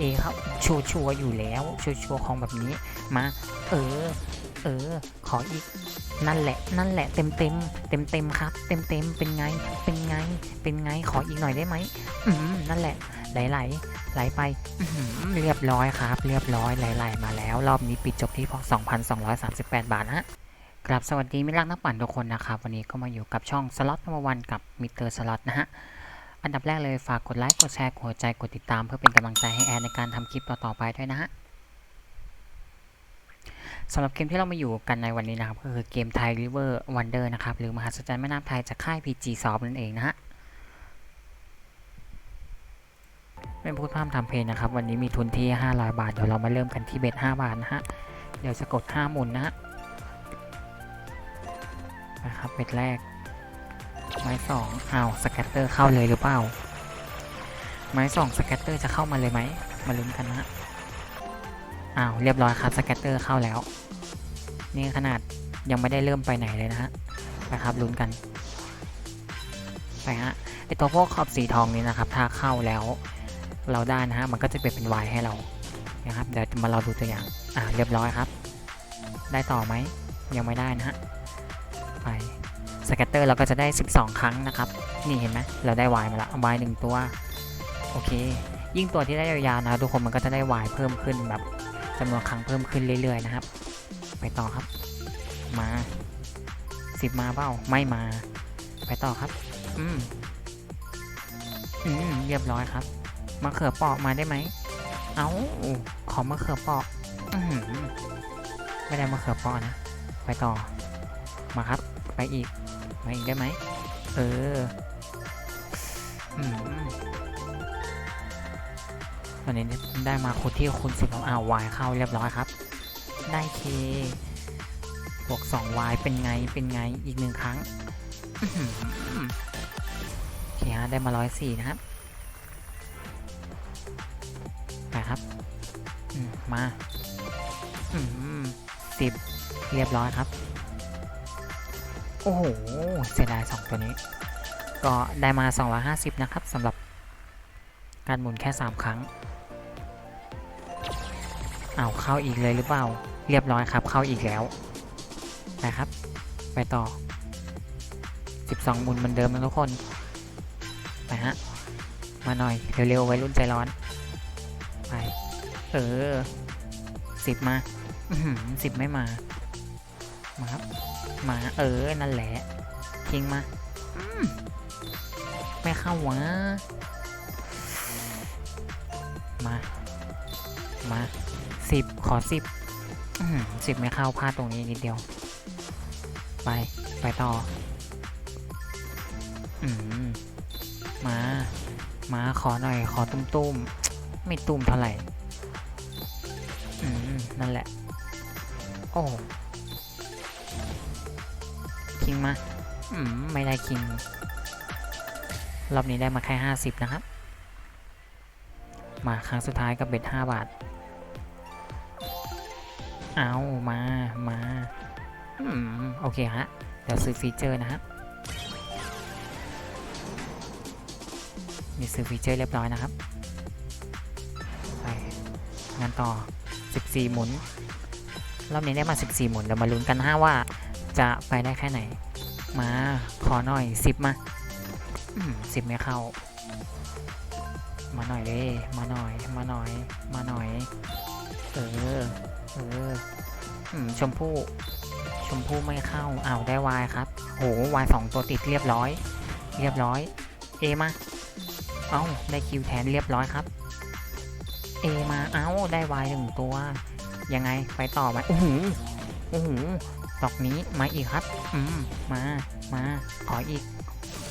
เอครับชัวชัวร์ๆอยู่แล้วชัวชัวร์ๆของแบบนี้มาเออเออขออีกนั่นแหละ นั่นแหละเต็มเต็มเต็มเต็มครับ เต็มเต็มเป็นไงเป็นไงเป็นไงขออีกหน่อยได้ไหมอืมนั่นแหละไหลไหลไหลไปเรียบร้อยครับ เรียบร้อยไหลไหลมาแล้ว รอบนี้ปิดจบที่พอ2,238 บาทนะฮะกราบสวัสดีมิตรรักนักปั่นทุกคนนะครับ วันนี้ก็มาอยู่กับช่องสล็อตนัมวันกับมิเตอร์สล็อตนะฮะ อันดับแรกเลยฝากกดไลค์ กดแชร์ กดหัวใจ กดติดตาม เพื่อเป็นกำลังใจให้แอดในการทำคลิปต่อๆไปด้วยนะฮะสำหรับเกมที่เรามาอยู่กันในวันนี้นะครับ ก็คือเกมไทย River Wonder นะครับ หรือมหัศจรรย์แม่น้ำไทยจากค่าย PG Soft นั่นเองนะฮะไม่พูดพร่ำทำเพลงนะครับ วันนี้มีทุนที่ 500 บาท เดี๋ยวเรามาเริ่มกันที่เบ็ด5บาทนะฮะ เดี๋ยวจะกด5หมุนนะฮะนะครับเบ็ดแรก ไม้สองอ้าวสแกตเตอร์เข้าเลยหรือเปล่า ไม้สองสแกตเตอร์จะเข้ามาเลยไหม มาลุ้นกันนะฮะอ้าวเรียบร้อยครับสแกตเตอร์เข้าแล้ว นี่ขนาดยังไม่ได้เริ่มไปไหนเลยนะฮะนะครับลุ้นกัน ไปฮะไอตัวพวกขอบสีทองนี้นะครับ ถ้าเข้าแล้วเราได้นะฮะมันก็จะเป็นเป็นวายให้เรานะครับเดี๋ยวมาเราดูตัวอย่างอ่าเรียบร้อยครับ ได้ต่อไหมยังไม่ได้นะฮะ สแกตเตอร์เราก็จะได้ 12 ครั้งนะครับ นี่เห็นไหมเราได้วายมาละวายหนึ่งตัว โอเค ยิ่งตัวที่ได้ยาวๆนะทุกคนมันก็จะได้วายเพิ่มขึ้นแบบจำนวนครั้งเพิ่มขึ้นเรื่อยๆนะครับ ไปต่อครับ มาสิบมาเปล่าไม่มา ไปต่อครับ อืมอืมเรียบร้อยครับมะเขือเปอกมาได้ไหม เอาขอมะเขือเปอกอื้อหือไม่ได้มะเขือเปอกนะ ไปต่อ มาครับ ไปอีก มาอีกได้ไหมเอออืมวันนี้ได้มาคูที่คูณสิบแล้วอ้าววายเข้าเรียบร้อยครับ ได้เคบวกสองวายเป็นไงเป็นไงอีกหนึ่งครั้งโอเคฮะได้มาร้อยสี่นะครับไปครับมมาอืมสิบเรียบร้อยครับ โอ้โห เสียดายสองตัวนี้ ก็ได้มา 250 นะครับสำหรับการหมุนแค่ 3 ครั้ง เอาเข้าอีกเลยหรือเปล่า เรียบร้อยครับเข้าอีกแล้วไปครับ ไปต่อ 12หมุนเหมือนเดิมนะทุกคนไปฮะมาหน่อยเร็วๆไว้รุ่นใจร้อน ไป เออ10มาสิบไม่มา มาครับ มาเออ นั่นแหละทิ้งมาไม่เข้าวะมา มาสิบขอสิบสิบไม่เข้าพลาดตรงนี้นิดเดียว ไป ไปต่อ อืม มา มาขอหน่อย ขอตุ้มๆไม่ตุ้มเท่าไหร่ อืม นั่นแหละ โอ้ คิงมาอืมไม่ได้คิง รอบนี้ได้มาแค่50นะครับ มาครั้งสุดท้ายกับเบ็ด5บาท เอามามาอืมโอเคฮะ เดี๋ยวซื้อฟีเจอร์นะฮะนี่ซื้อฟีเจอร์เรียบร้อยนะครับ ไปงานต่อ 14 หมุน รอบนี้ได้มา 14 หมุน เดี๋ยวมาลุ้นกันฮะว่า จะไปได้แค่ไหน มาขอหน่อยสิบมาสิบไม่เข้า มาหน่อยเลยมาหน่อย มาหน่อย มาหน่อย เออ เอออืมชมพู่ ชมพู่ไม่เข้าเอาได้วายครับ โหวายสองตัวติดเรียบร้อย เรียบร้อย เอมา เอาได้คิวแทนเรียบร้อยครับเอมา เอ้า ได้วายหนึ่งตัว ยังไง ไปต่อไหมโอ้โหโอ้โห ดอกนี้มาอีกครับ อืม มา มา ขออีก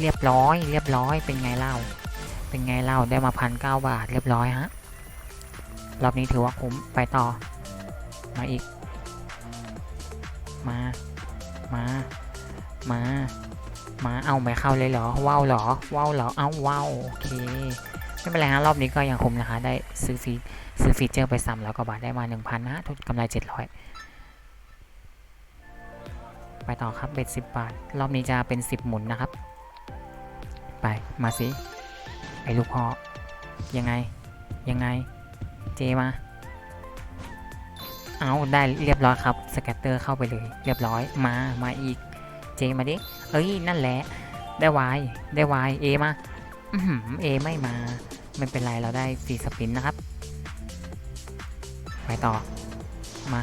เรียบร้อย เรียบร้อย เป็นไงเล่า เป็นไงเล่า ได้มาพันเก้าบาท เรียบร้อยฮะ รอบนี้ถือว่าคุ้ม ไปต่อ มาอีก มา มา มา มา เอาไม่เข้าเลยเหรอ ว้าวเหรอ ว้าวเหรอ เอาว้าว โอเค ไม่เป็นไรฮะ รอบนี้ก็ยังคุ้มนะคะ ได้ซื้อฟีซื้อฟีเจอร์ไปซ้ำแล้วก็บาทได้มา1,000นฮะทุนกำไร700 ไปต่อครับเบ็ด10 บาท รอบนี้จะเป็น 10 หมุนนะครับ ไปมาสิไอ้ลูกพ่อยังไงยังไงเจมาเอาได้เรียบร้อยครับสแกตเตอร์เข้าไปเลย เรียบร้อยมามาอีกเจมาดิเอ้ยนั่นแหละ ได้วายได้วายเอมาเอไม่มาไม่เป็นไรเราได้สีสปินนะครับ ไปต่อมา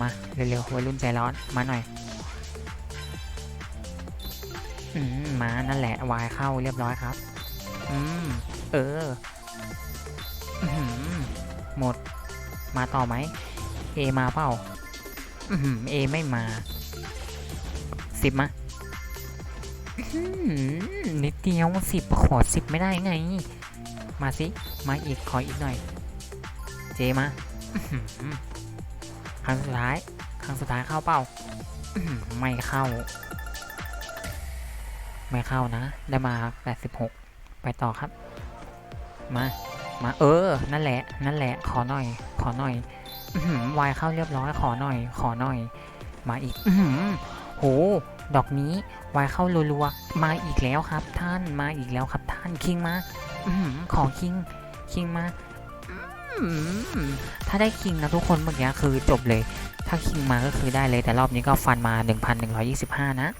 มาเร็วๆวัยรุ่นใจร้อนมาหน่อย อืมมานั่นแหละวายเข้าเรียบร้อยครับ อืม เออหมด มาต่อไหมเอมาเปล่าอือหือเอไม่มาสิบมานิดเดียวสิบขอสิบไม่ได้ไง มาสิ มาอีกขออีกหน่อย เจมาครั้งสุดท้าย ครั้งสุดท้ายเข้าเปล่าไม่เข้า ไม่เข้านะ ได้มา 86 ไปต่อครับ มา มาเออ นั่นแหละ นั่นแหละ ขอหน่อย ขอหน่อยวายเข้าเรียบร้อย ขอหน่อย ขอหน่อย มาอีกโห ดอกนี้วายเข้ารัวๆ มาอีกแล้วครับ ท่าน มาอีกแล้วครับ ท่าน คิงมาอขอคิง คิงมา ถ้าได้คิงนะทุกคนเมื่อกี้คือจบเลย ถ้าคิงมาก็คือได้เลย แต่รอบนี้ก็ฟันมา 1,125 นะ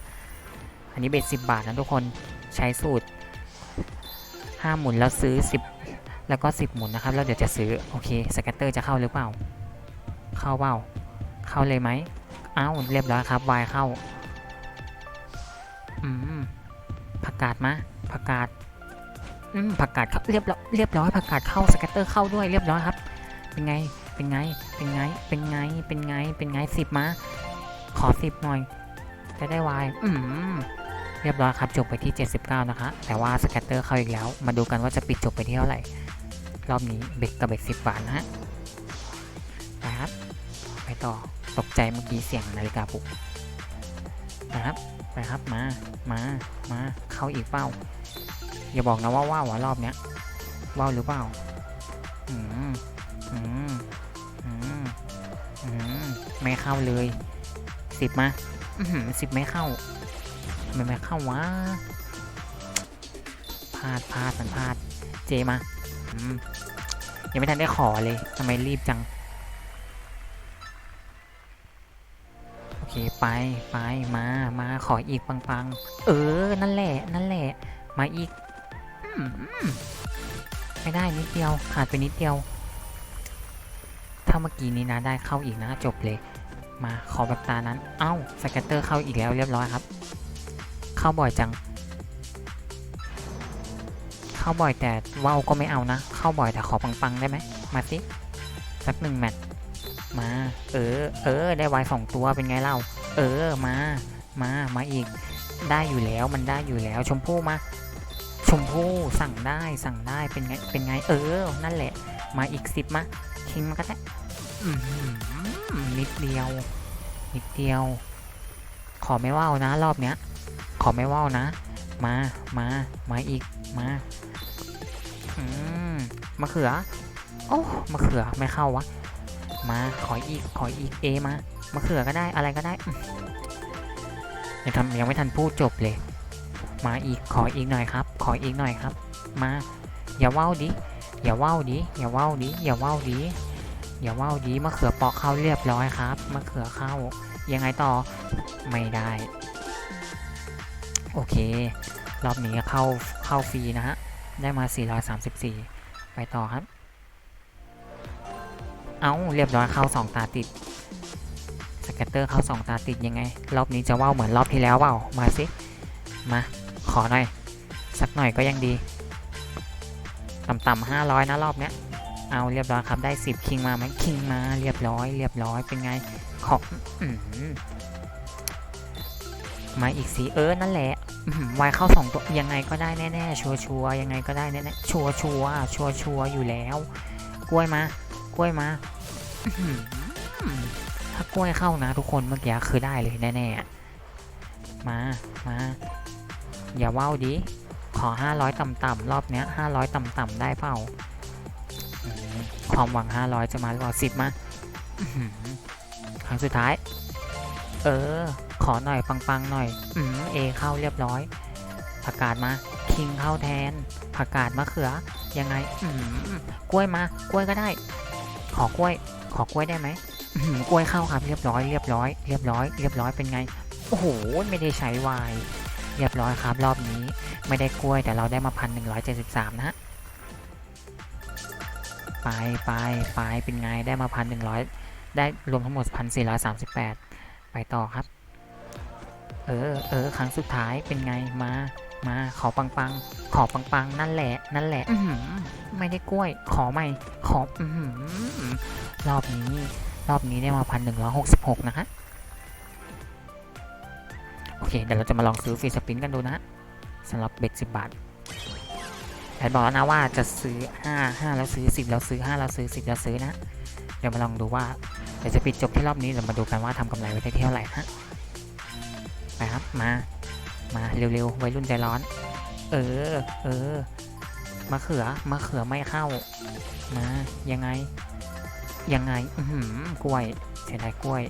อันนี้เบ็ด10บาทนะทุกคนใช้สูตร5หมุนแล้วซื้อ10แล้วก็10หมุนนะครับแล้วเดี๋ยวจะซื้อโอเคสแกตเตอร์จะเข้าหรือเปล่า เข้าเปล่าเข้าเลยไหมอ้าวเรียบร้อยครับวายเข้าอืมผักกาดมาผักกาดอืมผักกาดเข้าเรียบร้อยเรียบร้อยผักกาดเข้าสแกตเตอร์เข้าด้วยเรียบร้อยครับ เป็นไงเป็นไงเป็นไงเป็นไงเป็นไงเป็นไงสิบมาขอสิบหน่อย จะได้วายอืม เรียบร้อยครับจบไปที่ 79 นะคะ แต่ว่าสแกตเตอร์เข้าอีกแล้ว มาดูกันว่าจะปิดจบไปที่เท่าไหร่ รอบนี้เบ็ดกับเบ็ด10 บาทนะฮะไปครับไปต่อตกใจเมื่อกี้เสียงนาฬิกาปลุกนะครับไปครับมามามาเข้าอีกเป้า อย่าบอกนะว่าว่าวรอบเนี้ยว่าวหรือเปล่าอืมอืมอืมอืมไม่เข้าเลยสิบมาสิบไม่เข้า ทำไมไม่เข้าวะพลาดพลาดมันพลาด เจมาอยังไม่ทันได้ขอเลยทำไมรีบจัง โอเค ไปไปมามาขออีกปังๆ เออ นั่นแหละ นั่นแหละ มาอีกอมไม่ได้นิดเดียว ขาดไปนิดเดียว ถ้าเมื่อกี้นี้นะได้เข้าอีกนะจบเลย มาขอแบบตานั้น เอ้าสแกตเตอร์เข้าอีกแล้วเรียบร้อยครับ เข้าบ่อยจัง เข้าบ่อยแต่ว่าวก็ไม่เอานะ เข้าบ่อยแต่ขอปังๆได้ไหม มาสิ สักหนึ่งแมตช์มา เออ เออ ได้วายสองตัวเป็นไงเล่า เออ มา มา มาอีก ได้อยู่แล้วมันได้อยู่แล้ว ชมพู่มา ชมพู่สั่งได้สั่งได้เป็นไง เป็นไง เออ นั่นแหละ มาอีกสิบมา คิงมาก็ได้นิดเดียว นิดเดียว ขอไม่ว่าวนะรอบเนี้ย ขอไม่ว่าวนะ มา มา มาอีก มา อืมมะเขือ โอ้มะเขือไม่เข้าวะ มา ขออีก ขออีก เอมามะเขือก็ได้ อะไรก็ได้ยังทำยังไม่ทันพูดจบเลย มาอีก ขออีกหน่อยครับ ขออีกหน่อยครับ มา อย่าว่าวดิ อย่าว่าวดิ อย่าว่าวดิ อย่าว่าวดิ อย่าว่าวดิมะเขือเปาะเข้าเรียบร้อยครับ มะเขือเข้า ยังไงต่อ ไม่ได้ โอเค รอบนี้เข้าเข้าฟรีนะฮะ ได้มา 434 ไปต่อครับ เอาเรียบร้อยเข้า 2 ตาติดสแกตเตอร์เข้า 2 ตาติดยังไง รอบนี้จะว่าวเหมือนรอบที่แล้วเปล่า มาสิ มา ขอหน่อย สักหน่อยก็ยังดี ต่ำๆ500 นะรอบเนี้ย เอาเรียบร้อยครับได้ 10 คิงมาไหมคิงมาเรียบร้อย เรียบร้อยเป็นไง ขออมมาอีกสีเออนั่นแหละ อื้อหือวายเข้าสองตัวยังไงก็ได้แน่ๆชัวชัวร์ๆยังไงก็ได้แน่ๆชัวชัวร์ๆชัวชัวร์ๆอยู่แล้ว กล้วยมากล้วยมาอื้อหือถ้ากล้วยเข้านะทุกคนเมื่อกี้คือได้เลยแน่ๆมามาอย่าว่าวดิขอ 500 ต่ำๆรอบเนี้ย500 ต่ำๆได้เปล่าอืมความหวัง 500 จะมาหรือเปล่าสิบมาอื้อหือครั้งสุดท้าย เออ ขอหน่อยปังๆหน่อย อืมเอเข้าเรียบร้อย ผักกาดมา คิงเข้าแทน ผักกาดมะเขือ ยังไง อืมกล้วยมา กล้วยก็ได้ ขอกล้วย ขอกล้วยได้ไหมกล้วยเข้าครับเรียบร้อยเรียบร้อยเรียบร้อยเรียบร้อยเป็นไง โอ้โห ไม่ได้ใช้วายเรียบร้อยครับรอบนี้ ไม่ได้กล้วยแต่เราได้มาพันหนึ่งร้อยเจ็ดสิบสามนะฮะไปไปไปเป็นไงได้มาพันหนึ่งร้อยได้รวมทั้งหมดพันสี่ร้อยสามสิบแปด ไปต่อครับ เออเออครั้งสุดท้ายเป็นไงมา มาขอปังปังขอปังปังนั่นแหละ นั่นแหละอืไม่ได้กล้วย ขอใหม่ขออรอบนี้รอบนี้ได้มาพันหนึ่งร้อยหกสิบหกนะฮะโอเคเดี๋ยวเราจะมาลองซื้อฟรีสปินกันดูนะฮะสำหรับเบ็ดสิบบาทแอดบอกแล้วนะว่าจะซื้อห้าห้าแล้วซื้อสิบแล้วซื้อห้าแล้วซื้อสิบแล้วซื้อนะ เดี๋ยวมาลองดูว่าเดี๋ยวจะปิดจบที่รอบนี้เดี๋ยวมาดูกันว่าทำกำไรไว้ได้เท่าไหร่ฮะไปครับมา มาเร็วๆวัยรุ่นใจร้อน เออ เออมะเขือมะเขือไม่เข้า มายังไง ยังไงอือหือกล้วย เสียดายกล้วย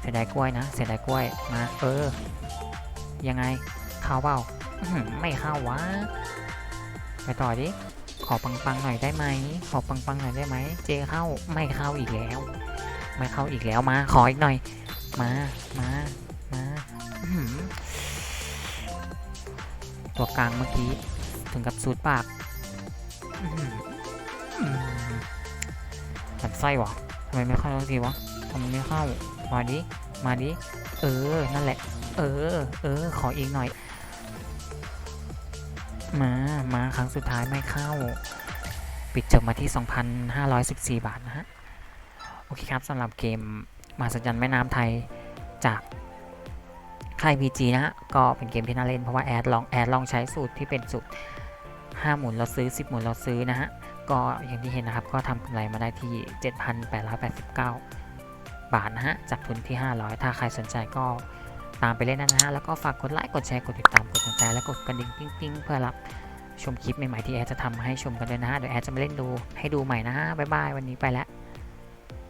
เสียดายกล้วยนะ เสียดายกล้วย มา เออ ยังไง เข้าเปล่าไม่เข้าวะ ไปต่อดิ อปังๆหน่อยได้ไหม ขอปังๆหน่อยได้ไหม เจเข้า ไม่เข้าอีกแล้ว ไม่เข้าอีกแล้วมา ขออีกหน่อย มา มา มาตัวกลางเมื่อกี้ ถึงกับสูดปากหันไส้วะทำไมไม่เข้าสักทีวะทำไมไม่เข้า มาดิ มาดิ เออ นั่นแหละ เออ เออ ขออีกหน่อย มา มาครั้งสุดท้ายไม่เข้า ปิดจบมาที่ 2,514 บาทนะฮะ โอเคครับสำหรับเกมมหัศจรรย์แม่น้ำไทยจากค่าย VG นะฮะ ก็เป็นเกมที่น่าเล่นเพราะว่าแอดลองแอดลองใช้สูตรที่เป็นสูตร 5 หมุนเราซื้อ 10 หมุนเราซื้อนะฮะ ก็อย่างที่เห็นนะครับ ก็ทำกำไรมาได้ที่ 7,889 บาทนะฮะ จากทุนที่ 500 ถ้าใครสนใจก็ ตามไปเล่นนะฮะ แล้วก็ฝากกดไลค์กดแชร์กดติดตามกดติดตามและกดกระดิ่งปิ้งๆเพื่อรับชมคลิปใหม่ๆที่แอดจะทำให้ชมกันด้วยนะฮะเดี๋ยวแอดจะมาเล่นดูให้ดูใหม่นะฮะบ๊ายบายวันนี้ไปแล้ว